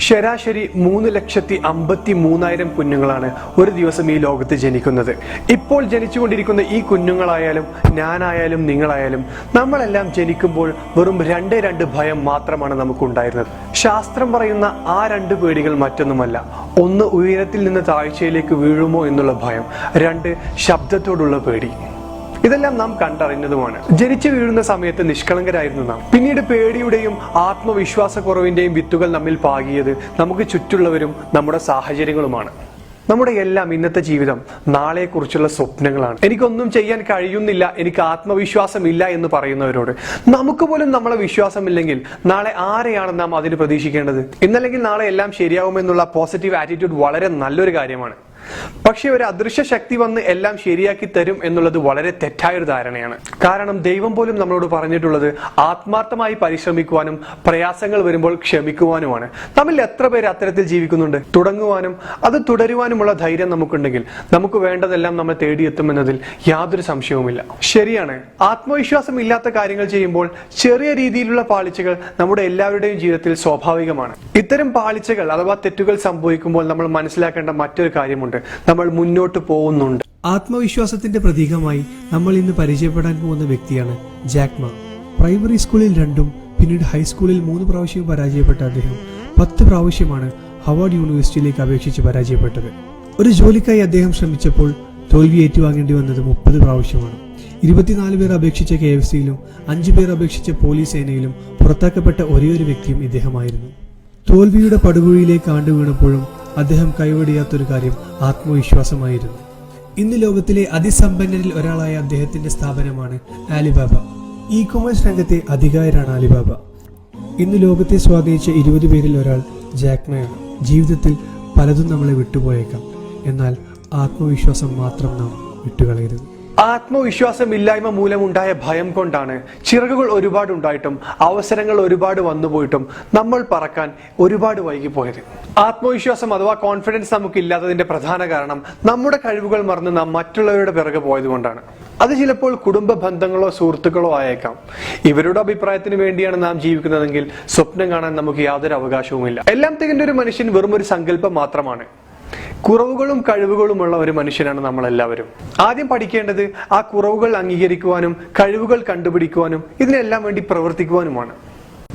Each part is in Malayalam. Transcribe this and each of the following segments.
ശരാശരി മൂന്ന് ലക്ഷത്തി അമ്പത്തി മൂന്നായിരം കുഞ്ഞുങ്ങളാണ് ഒരു ദിവസം ഈ ലോകത്ത് ജനിക്കുന്നത്. ഇപ്പോൾ ജനിച്ചുകൊണ്ടിരിക്കുന്ന ഈ കുഞ്ഞുങ്ങളായാലും ഞാനായാലും നിങ്ങളായാലും നമ്മളെല്ലാം ജനിക്കുമ്പോൾ വെറും രണ്ട് രണ്ട് ഭയം മാത്രമാണ് നമുക്കുണ്ടായിരുന്നത്. ശാസ്ത്രം പറയുന്ന ആ രണ്ട് പേടികൾ മറ്റൊന്നുമല്ല. ഒന്ന് ഉയരത്തിൽ നിന്ന് താഴ്ചയിലേക്ക് വീഴുമോ എന്നുള്ള ഭയം. രണ്ട് ശബ്ദത്തോടുള്ള പേടി. ഇതെല്ലാം നാം കണ്ടറിഞ്ഞതുമാണ്. ജനിച്ചു വീഴുന്ന സമയത്ത് നിഷ്കളങ്കരായിരുന്നു നാം. പിന്നീട് പേടിയുടെയും ആത്മവിശ്വാസക്കുറവിന്റെയും വിത്തുകൾ നമ്മിൽ പാകിയത് നമുക്ക് ചുറ്റുള്ളവരും നമ്മുടെ സാഹചര്യങ്ങളുമാണ്. നമ്മുടെ എല്ലാം ഇന്നത്തെ ജീവിതം നാളെക്കുറിച്ചുള്ള സ്വപ്നങ്ങളാണ്. എനിക്കൊന്നും ചെയ്യാൻ കഴിയുന്നില്ല എനിക്ക് ആത്മവിശ്വാസം ഇല്ല എന്ന് പറയുന്നവരോട്. നമുക്ക് പോലും നമ്മളെ വിശ്വാസമില്ലെങ്കിൽ നാളെ ആരെയാണ് നാം അതിന് പ്രതീക്ഷിക്കേണ്ടത്? ഇന്നല്ലെങ്കിൽ നാളെ എല്ലാം ശരിയാവുമെന്നുള്ള പോസിറ്റീവ് ആറ്റിറ്റ്യൂഡ് വളരെ നല്ലൊരു കാര്യമാണ്. പക്ഷെ ഒരു അദൃശ്യ ശക്തി വന്ന് എല്ലാം ശരിയാക്കി തരും എന്നുള്ളത് വളരെ തെറ്റായ ഒരു ധാരണയാണ്. കാരണം ദൈവം പോലും നമ്മളോട് പറഞ്ഞിട്ടുള്ളത് ആത്മാർത്ഥമായി പരിശ്രമിക്കുവാനും പ്രയാസങ്ങൾ വരുമ്പോൾ ക്ഷമിക്കുവാനുമാണ്. തമ്മിൽ എത്ര പേര് അത്തരത്തിൽ ജീവിക്കുന്നുണ്ട്? തുടങ്ങുവാനും അത് തുടരുവാനുമുള്ള ധൈര്യം നമുക്കുണ്ടെങ്കിൽ നമുക്ക് വേണ്ടതെല്ലാം നമ്മൾ തേടിയെത്തും എന്നതിൽ യാതൊരു സംശയവുമില്ല. ശരിയാണ്. ആത്മവിശ്വാസം ഇല്ലാത്ത കാര്യങ്ങൾ ചെയ്യുമ്പോൾ ചെറിയ രീതിയിലുള്ള പാളിച്ചകൾ നമ്മുടെ എല്ലാവരുടെയും ജീവിതത്തിൽ സ്വാഭാവികമാണ്. ഇത്തരം പാളിച്ചകൾ അഥവാ തെറ്റുകൾ സംഭവിക്കുമ്പോൾ നമ്മൾ മനസ്സിലാക്കേണ്ട മറ്റൊരു കാര്യമുണ്ട്. നമ്മൾ മുന്നോട്ട് പോകുന്നുണ്ട്. ആത്മവിശ്വാസത്തിന്റെ പ്രതീകമായി നമ്മൾ ഇന്ന് പരിചയപ്പെടാൻ പോകുന്ന വ്യക്തിയാണ് ജാക്മ പ്രൈമറി സ്കൂളിൽ രണ്ടും പിന്നീട് ഹൈസ്കൂളിൽ മൂന്ന് പ്രാവശ്യവും പരാജയപ്പെട്ട അദ്ദേഹം പത്ത് പ്രാവശ്യമാണ് ഹവാർഡ് യൂണിവേഴ്സിറ്റിയിലേക്ക് അപേക്ഷിച്ച് പരാജയപ്പെട്ടത്. ഒരു ജോലിക്കായി അദ്ദേഹം ശ്രമിച്ചപ്പോൾ തോൽവി ഏറ്റുവാങ്ങേണ്ടി വന്നത് മുപ്പത് പ്രാവശ്യമാണ്. ഇരുപത്തിനാല് പേർ അപേക്ഷിച്ച കെ എഫ് സിയിലും അഞ്ചു പേർ അപേക്ഷിച്ച പോലീസ് സേനയിലും പുറത്താക്കപ്പെട്ട ഒരേയൊരു വ്യക്തിയും ഇദ്ദേഹമായിരുന്നു. തോൽവിയുടെ പടുകുഴിയിലേക്ക് ആണ്ടു വീണപ്പോഴും അദ്ദേഹം കൈവടിയാത്തൊരു കാര്യം ആത്മവിശ്വാസമായിരുന്നു. ഇന്ന് ലോകത്തിലെ അതിസമ്പന്നരിൽ ഒരാളായ അദ്ദേഹത്തിന്റെ സ്ഥാപനമാണ് ആലിബാബ. ഇ കൊമേഴ്സ് രംഗത്തെ അധികാരാണ് ആലിബാബ. ഇന്ന് ലോകത്തെ സ്വാധീനിച്ച ഇരുപത് പേരിൽ ഒരാൾ ജാക്മയാണ്. ജീവിതത്തിൽ പലതും നമ്മളെ വിട്ടുപോയേക്കാം. എന്നാൽ ആത്മവിശ്വാസം മാത്രം നാം വിട്ടുകളയരുത്. ആത്മവിശ്വാസമില്ലായ്മ മൂലമുണ്ടായ ഭയം കൊണ്ടാണ് ചിറകുകൾ ഒരുപാട് ഉണ്ടായിട്ടും അവസരങ്ങൾ ഒരുപാട് വന്നുപോയിട്ടും നമ്മൾ പറക്കാൻ ഒരുപാട് വൈകിപ്പോയത്. ആത്മവിശ്വാസം അഥവാ കോൺഫിഡൻസ് നമുക്ക് ഇല്ലാത്തതിന്റെ പ്രധാന കാരണം നമ്മുടെ കഴിവുകൾ മറന്ന് നാം മറ്റുള്ളവരുടെ പിറകെ പോയതുകൊണ്ടാണ് അത് ചിലപ്പോൾ കുടുംബ ബന്ധങ്ങളോ സുഹൃത്തുക്കളോ ആയേക്കാം. ഇവരുടെ അഭിപ്രായത്തിന് വേണ്ടിയാണ് നാം ജീവിക്കുന്നതെങ്കിൽ സ്വപ്നം കാണാൻ നമുക്ക് യാതൊരു അവകാശവുമില്ല. എല്ലാം തികഞ്ഞ ഒരു മനുഷ്യൻ വെറും ഒരു സങ്കല്പം മാത്രമാണ്. കുറവുകളും കഴിവുകളുമുള്ള ഒരു മനുഷ്യനാണ് നമ്മൾ എല്ലാവരും ആദ്യം പഠിക്കേണ്ടത് ആ കുറവുകൾ അംഗീകരിക്കുവാനും കഴിവുകൾ കണ്ടുപിടിക്കുവാനും ഇതിനെല്ലാം വേണ്ടി പ്രവർത്തിക്കുവാനുമാണ്.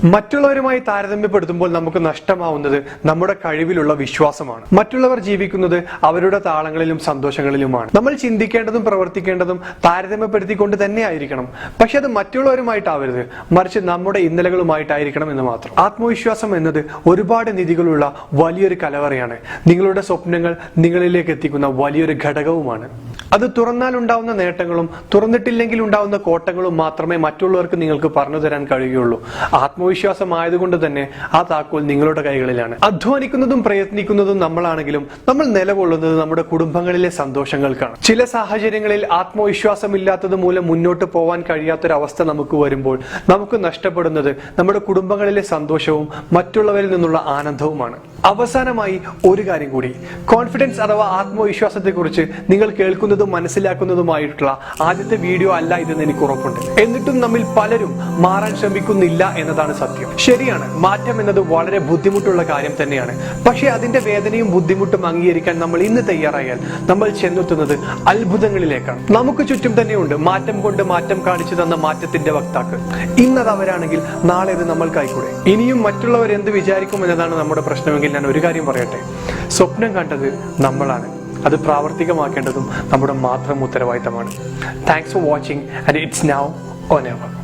മറ്റുള്ളവരുമായി താരതമ്യപ്പെടുത്തുമ്പോൾ നമുക്ക് നഷ്ടമാവുന്നത് നമ്മുടെ കഴിവിലുള്ള വിശ്വാസമാണ്. മറ്റുള്ളവർ ജീവിക്കുന്നത് അവരുടെ താളങ്ങളിലും സന്തോഷങ്ങളിലുമാണ്. നമ്മൾ ചിന്തിക്കേണ്ടതും പ്രവർത്തിക്കേണ്ടതും താരതമ്യപ്പെടുത്തിക്കൊണ്ട് തന്നെ ആയിരിക്കണം. പക്ഷെ അത് മറ്റുള്ളവരുമായിട്ടാവരുത്. മറിച്ച് നമ്മുടെ ഇന്നലകളുമായിട്ടായിരിക്കണം എന്ന് മാത്രം. ആത്മവിശ്വാസം എന്നത് ഒരുപാട് നിധികളുള്ള വലിയൊരു കലവറയാണ്. നിങ്ങളുടെ സ്വപ്നങ്ങൾ നിങ്ങളിലേക്ക് എത്തിക്കുന്ന വലിയൊരു ഘടകവുമാണ്. അത് തുറന്നാൽ ഉണ്ടാവുന്ന നേട്ടങ്ങളും തുറന്നിട്ടില്ലെങ്കിൽ ഉണ്ടാവുന്ന കോട്ടങ്ങളും മാത്രമേ മറ്റുള്ളവർക്ക് നിങ്ങൾക്ക് പറഞ്ഞു തരാൻ കഴിയുകയുള്ളൂ. ആത്മവിശ്വാസം ആയതുകൊണ്ട് തന്നെ ആ താക്കോൽ നിങ്ങളുടെ കൈകളിലാണ്. അധ്വാനിക്കുന്നതും പ്രയത്നിക്കുന്നതും നമ്മളാണെങ്കിലും നമ്മൾ നിലകൊള്ളുന്നത് നമ്മുടെ കുടുംബങ്ങളിലെ സന്തോഷങ്ങൾക്കാണ്. ചില സാഹചര്യങ്ങളിൽ ആത്മവിശ്വാസമില്ലാത്തത് മൂലം മുന്നോട്ട് പോവാൻ കഴിയാത്തൊരവസ്ഥ നമുക്ക് വരുമ്പോൾ നമുക്ക് നഷ്ടപ്പെടുന്നത് നമ്മുടെ കുടുംബങ്ങളിലെ സന്തോഷവും മറ്റുള്ളവരിൽ നിന്നുള്ള ആനന്ദവുമാണ്. അവസാനമായി ഒരു കാര്യം കൂടി. കോൺഫിഡൻസ് അഥവാ ആത്മവിശ്വാസത്തെക്കുറിച്ച് നിങ്ങൾ കേൾക്കുന്നതും മനസ്സിലാക്കുന്നതുമായിട്ടുള്ള ആദ്യത്തെ വീഡിയോ അല്ല ഇതെന്ന് എനിക്ക് ഉറപ്പുണ്ട്. എന്നിട്ടും നമ്മിൽ പലരും മാറാൻ ശ്രമിക്കുന്നില്ല എന്നതാണ് സത്യം. ശരിയാണ് മാറ്റം എന്നത് വളരെ ബുദ്ധിമുട്ടുള്ള കാര്യം തന്നെയാണ്. പക്ഷേ അതിന്റെ വേദനയും ബുദ്ധിമുട്ടും അംഗീകരിക്കാൻ നമ്മൾ ഇന്ന് തയ്യാറായാൽ നമ്മൾ ചെന്നെത്തുന്നത് അത്ഭുതങ്ങളിലേക്കാണ്. നമുക്ക് ചുറ്റും തന്നെയുണ്ട് മാറ്റം കൊണ്ട് മാറ്റം കാണിച്ചു തന്ന മാറ്റത്തിന്റെ വക്താക്കൾ. ഇന്നത് അവരാണെങ്കിൽ നാളെ അത് നമ്മൾക്കായിക്കൂടെ? ഇനിയും മറ്റുള്ളവർ എന്ത് വിചാരിക്കും എന്നതാണ് നമ്മുടെ പ്രശ്നമെങ്കിൽ ഞാൻ ഒരു കാര്യം പറയട്ടെ. സ്വപ്നം കണ്ടത് നമ്മളാണ്. അത് പ്രാവർത്തികമാക്കേണ്ടതും നമ്മുടെ മാത്രം ഉത്തരവാദിത്തമാണ്. Thanks for watching and it's now on ever